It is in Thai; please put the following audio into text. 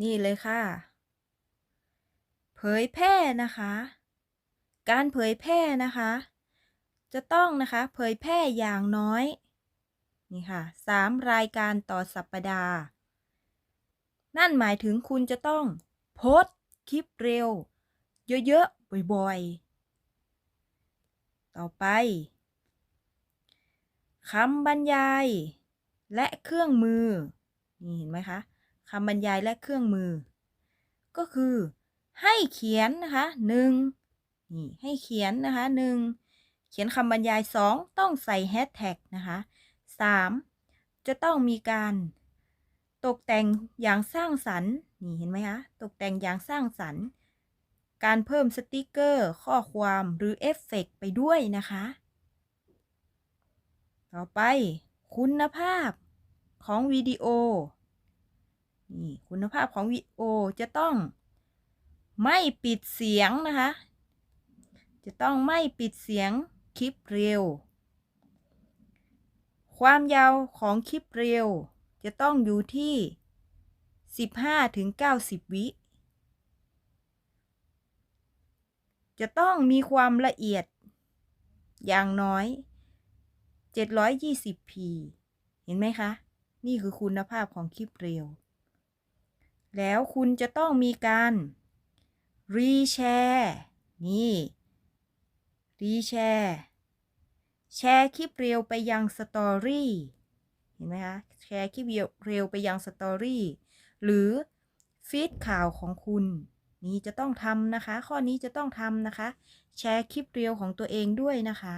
นี่เลยค่ะ เผยแพร่นะคะ การเผยแพร่นะคะ จะต้องนะคะ เผยแพร่อย่างน้อย นี่ค่ะสามรายการต่อสัปปดาห์ นั่นหมายถึงคุณจะต้อง โพสคลิปเร็ว เยอะๆ บ่อยๆ ต่อไปคำบรรยาย และเครื่องมือ นี่เห็นไหมคะ คำบรรยายและเครื่องมือ ก็คือ ให้เขียนนะคะหนึ่งนี่ให้เขียนนะคะหนึ่งเขียนคำบรรยายสองต้องใส่แฮชแท็กนะคะสามจะต้องมีการตกแต่งอย่างสร้างสรรค์นี่เห็นไหมคะตกแต่งอย่างสร้างสรรค์ การเพิ่มสติกเกอร์ ข้อความหรือเอฟเฟกต์ไปด้วยนะคะ ต่อไปคุณภาพของวิดีโอ นี่คุณภาพของวิดีโอจะต้องไม่ปิดเสียงนะคะ จะต้องไม่ปิดเสียงคลิปเร็ว ความยาวของคลิปเร็ว จะต้องอยู่ที่ 15ถึง90 วิ จะต้องมีความละเอียดอย่างน้อย 720p เห็นไหมคะ นี่คือคุณภาพของคลิปเร็ว แล้วคุณจะต้องมีการรีแชร์นี่รีแชร์แชร์คลิปเร็วไปยังสตอรี่เห็นไหมคะแชร์คลิปเร็วไปยังสตอรี่หรือฟีดข่าวของคุณนี่จะต้องทำนะคะ ข้อนี้จะต้องทำนะคะ แชร์คลิปเร็วของตัวเองด้วยนะคะ